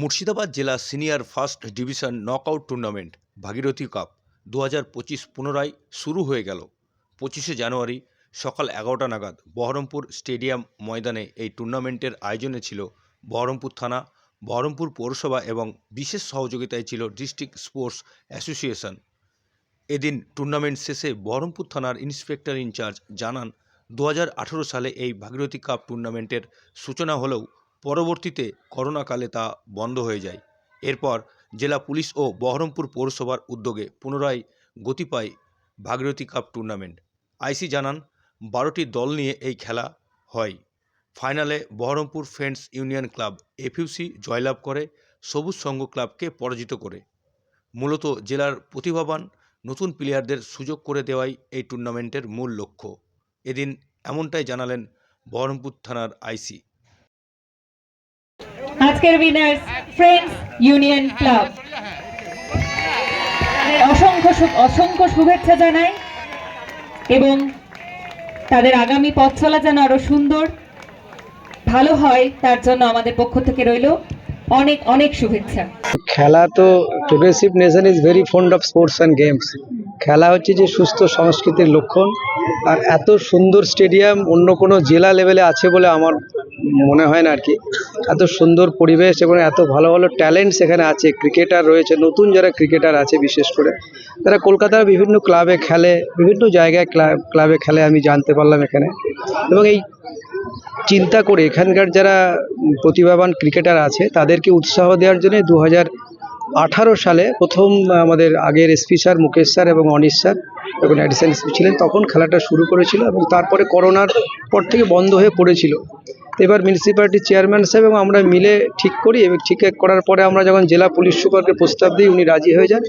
মুর্শিদাবাদ জেলা senior first division knockout tournament, Bhagirathi cup দু হাজার পঁচিশ পুনরায় শুরু হয়ে গেল। পঁচিশে জানুয়ারি সকাল এগারোটা নাগাদ বহরমপুর স্টেডিয়াম ময়দানে এই টুর্নামেন্টের আয়োজনে ছিল বহরমপুর থানা, বহরমপুর পৌরসভা এবং বিশেষ সহযোগিতায় ছিল ডিস্ট্রিক্ট স্পোর্টস অ্যাসোসিয়েশন। এদিন টুর্নামেন্ট শেষে বহরমপুর থানার ইন্সপেক্টর ইনচার্জ জানান দু হাজার আঠেরো সালে এই ভাগীরথী কাপ টুর্নামেন্টের সূচনা হলেও পরবর্তীতে করোনাকালে তা বন্ধ হয়ে যায়। এরপর জেলা পুলিশ ও বহরমপুর পৌরসভার উদ্যোগে পুনরায় গতি পায় ভাগীরথী কাপ টুর্নামেন্ট। আইসি জানান, বারোটি দল নিয়ে এই খেলা হয়। ফাইনালে Baharampur friends union club FUC জয়লাভ করে, সবুজ সংঘ ক্লাবকে পরাজিত করে। মূলত জেলার প্রতিভাবান নতুন প্লেয়ারদের সুযোগ করে দেওয়াই এই টুর্নামেন্টের মূল লক্ষ্য। এদিন এমনটাই জানালেন বহরমপুর থানার আইসি। আজকের উইনার্স ফ্রেন্ডস ইউনিয়ন ক্লাব অসংখ্য অসংখ্য শুভেচ্ছা জানাই এবং তাদের আগামী পথ চলা যেন আরও সুন্দর, ভালো হয়, তার জন্য আমাদের পক্ষ থেকে রইল অনেক অনেক শুভেচ্ছা। খেলা তো progressive nation is very fond of sports and games খেলা হচ্ছে যে সুস্থ সংস্কৃতির লক্ষণ, আর এত সুন্দর স্টেডিয়াম অন্য কোনো জেলা লেভেলে আছে বলে আমার মনে হয় না আর কি। এত সুন্দর পরিবেশ এবং এত ভালো ভালো ট্যালেন্টস এখানে আছে ক্রিকেটার রয়েছে, নতুন যারা ক্রিকেটার আছে বিশেষ করে, তারা কলকাতার বিভিন্ন ক্লাবে খেলে, বিভিন্ন জায়গায় ক্লাব ক্লাবে খেলে আমি জানতে পারলাম এখানে। এবং এই চিন্তা করে এখানকার যারা প্রতিভাবান ক্রিকেটার আছে, তাদেরকে উৎসাহ দেওয়ার জন্য দু হাজার আঠারো সালে প্রথম আমাদের আগের এসপি স্যার, মুকেশ স্যার এবং অনিশ স্যার যখন অ্যাডিশন এসপি ছিলেন তখন খেলাটা শুরু করেছিল এবং তারপরে করোনার পর থেকে বন্ধ হয়ে পড়েছিল। এবার মিউনিসিপ্যালিটির চেয়ারম্যান সাহেব এবং আমরা মিলে ঠিক করি এবং ঠিক করার পরে আমরা যখন জেলা পুলিশ সুপারকে প্রস্তাব দিই, উনি রাজি হয়ে যান।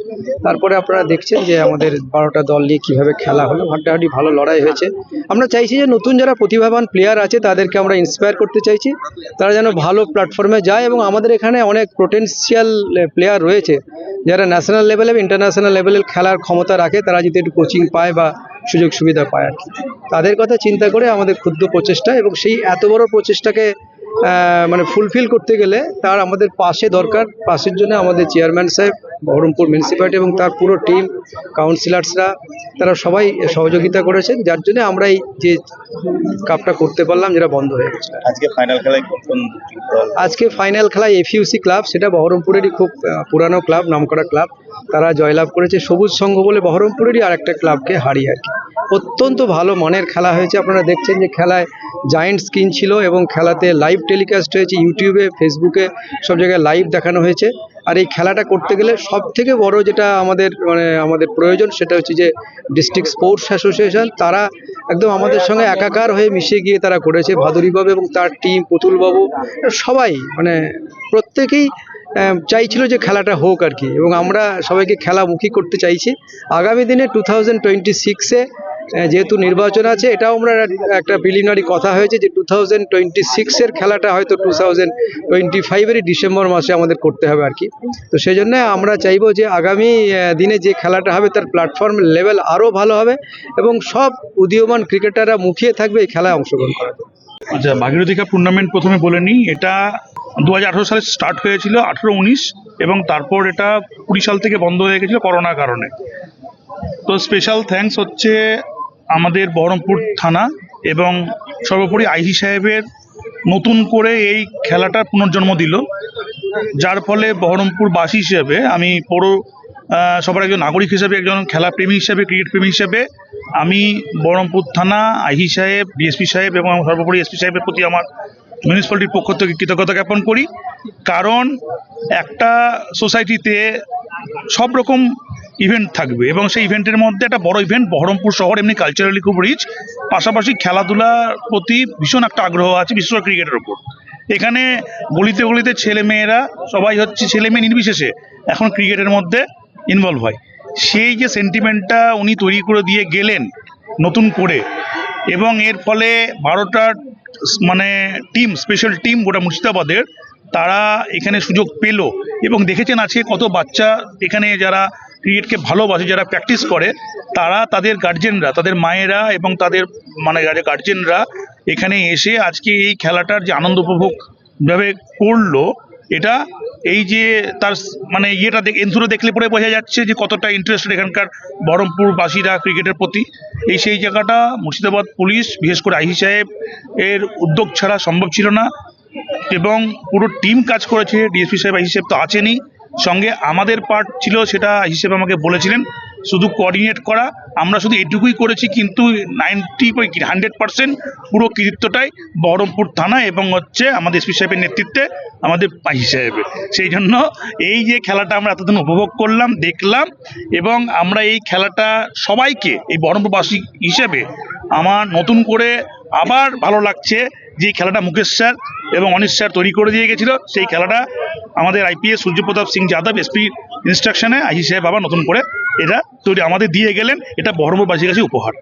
তারপরে আপনারা দেখছেন যে আমাদের বারোটা দল নিয়ে কীভাবে খেলা হলো। হাড্ডাহাড্ডি ভালো লড়াই হয়েছে। আমরা চাইছি যে নতুন যারা প্রতিভাবান প্লেয়ার আছে, তাদেরকে আমরা ইন্সপায়ার করতে চাইছি। তারা যেন ভালো প্ল্যাটফর্মে যায় এবং আমাদের এখানে অনেক পোটেন্সিয়াল প্লেয়ার রয়েছে। যারা ন্যাশনাল লেভেলে ইন্টারন্যাশনাল লেভেলের খেলার ক্ষমতা রাখে, তারা যদি একটু কোচিং পায় বা সুযোগ সুবিধা পায় আর কি। তাদের কথা চিন্তা করে আমাদের ক্ষুদ্র প্রচেষ্টা এবং সেই এত বড় প্রচেষ্টাকে মানে ফুলফিল করতে গেলে তার আমাদের পাশে দরকার। পাশের জন্য আমাদের চেয়ারম্যান সাহেব বহরমপুর মিউনিসিপ্যালিটি এবং তার পুরো টিম কাউন্সিলার্সরা তারা সবাই সহযোগিতা করেছেন যার জন্য আমরা এই যে কাপটা করতে পারলাম যেটা বন্ধ হয়ে গেছে। আজকে ফাইনাল খেলায় আজকে ফাইনাল খেলায় এফইউসি ক্লাব সেটা বহরমপুরেরই খুব পুরানো ক্লাব নামকরা ক্লাব তারা জয়লাভ করেছে সবুজ সংঘ বলে বহরমপুরেরই আর একটা ক্লাবকে হারিয়ে আর কি। অত্যন্ত ভালো মানের খেলা হয়েছে। আপনারা দেখছেন যে খেলায় জায়েন্ট স্ক্রিন ছিল এবং খেলাতে লাইভ টেলিকাস্ট হয়েছে ইউটিউবে ফেসবুকে সব জায়গায় লাইভ দেখানো হয়েছে। আর এই খেলাটা করতে গেলে সব থেকে বড় যেটা আমাদের মানে আমাদের প্রয়োজন সেটা হচ্ছে যে ডিস্ট্রিক্ট স্পোর্টস অ্যাসোসিয়েশন তারা একদম আমাদের সঙ্গে একাকার হয়ে মিশে গিয়ে তারা করেছে। ভাদুরীবাবু এবং তার টিম পুতুলবাবু, সবাই মানে প্রত্যেকেই চাইছিল যে খেলাটা হোক আর কি। এবং আমরা সবাইকে খেলামুখী করতে চাইছি। আগামী দিনে টু থাউজেন্ড টোয়েন্টি সিক্সে যেহেতু নির্বাচন আছে, এটাও আমরা একটা প্রিলিমিনারি কথা হয়েছে যে টু থাউজেন্ড টোয়েন্টি সিক্সের খেলাটা হয়তো টু থাউজেন্ড টোয়েন্টি ফাইভেরই ডিসেম্বর মাসে আমাদের করতে হবে আর কি। তো সেই জন্য আমরা চাইব যে আগামী দিনে যে খেলাটা হবে তার প্ল্যাটফর্ম লেভেল আরও ভালো হবে এবং সব উদীয়মান ক্রিকেটাররা মুখিয়ে থাকবে এই খেলায় অংশগ্রহণ করার। আচ্ছা ভাগীরথী কাপ টুর্নামেন্ট প্রথমে বলে নিই, এটা দু হাজার আঠারো সালে স্টার্ট হয়েছিল, আঠেরো উনিশ, এবং তারপর এটা কুড়ি সাল থেকে বন্ধ হয়ে গেছিল করোনার কারণে। তো স্পেশাল থ্যাঙ্কস হচ্ছে আমাদের বহরমপুর থানা এবং সর্বোপরি আইসি সাহেবের নতুন করে এই খেলাটা পুনর্জন্ম দিল, যার ফলে বহরমপুরবাসী হিসেবে আমি পৌর সবার একজন নাগরিক হিসেবে, একজন খেলা প্রেমী হিসেবে, ক্রিকেট প্রেমী হিসেবে, আমি বহরমপুর থানা আইহি সাহেব, ডিএসপি সাহেব এবং সর্বোপরি এসপি সাহেবের প্রতি আমার মিউনিসিপ্যালিটির পক্ষ থেকে কৃতজ্ঞতা জ্ঞাপন করি। কারণ একটা সোসাইটিতে সব রকম ইভেন্ট থাকবে এবং সেই ইভেন্টের মধ্যে একটা বড় ইভেন্ট বহরমপুর শহর, এমনি কালচারালি খুব রিচ পাশাপাশি খেলাধুলার প্রতি ভীষণ একটা আগ্রহ আছে করে ক্রিকেটের ওপর এখানে গলিতে গলিতে ছেলে মেয়েরা সবাই হচ্ছে ছেলে মেয়ে নির্বিশেষে, এখন ক্রিকেটের মধ্যে ইনভলভ হয়। সেই যে সেন্টিমেন্টটা উনি তৈরি করে দিয়ে গেলেন নতুন করে, এবং এর ফলে বারোটা মানে টিম স্পেশাল টিম গোটা মুর্শিদাবাদের, তারা এখানে সুযোগ পেল এবং দেখেছেন আজকে কত বাচ্চা এখানে যারা ক্রিকেটকে ভালোবাসে, যারা প্র্যাকটিস করে, তারা তাদের গার্জেনরা তাদের মায়েরা এবং তাদের মানে যারা গার্জেনরা এখানে এসে আজকে এই খেলাটার যে আনন্দ উপভোগ ভাবে করল, এটা এই যে তার মানে ইয়েটা দেখ, এন্থুরে দেখলে পরে বোঝা যাচ্ছে যে কতটা ইন্টারেস্টেড এখানকার বহরমপুরবাসীরা ক্রিকেটের প্রতি। এই সেই জায়গাটা মুর্শিদাবাদ পুলিশ, বিশেষ করে আহি সাহেব এর উদ্যোগ ছাড়া সম্ভব ছিল না এবং পুরো টিম কাজ করেছে। ডিএসপি সাহেব আহি সাহেব তো আছেনই। সঙ্গে আমাদের পার্ট ছিল, সেটা হিসেবে আমাকে বলেছিলেন। শুধু কোঅর্ডিনেট করা, আমরা শুধু এটুকুই করেছি, কিন্তু নাইনটি হান্ড্রেড পার্সেন্ট পুরো কৃতিত্বটাই বহরমপুর থানা এবং হচ্ছে আমাদের এসপি সাহেবের নেতৃত্বে আমাদের আইসি সাহেবের। সেই জন্য এই যে খেলাটা আমরা এতদিন উপভোগ করলাম, দেখলাম এবং আমরা এই খেলাটা সবাইকে, এই বহরমপুরবাসী হিসেবে আমার নতুন করে আবার ভালো লাগছে যে খেলাটা মুকেশ স্যার এবং অনিশ স্যার তৈরি করে দিয়ে গেছিল। সেই খেলাটা আমাদের আইপিএস সূর্যপ্রতাপ সিং যাদব এসপি ইনস্ট্রাকশনে আইসি সাহেব আবার নতুন করে এটা তৈরি আমাদের দিয়ে গেলেন এটা বহরমপুরবাসীর কাছে উপহার।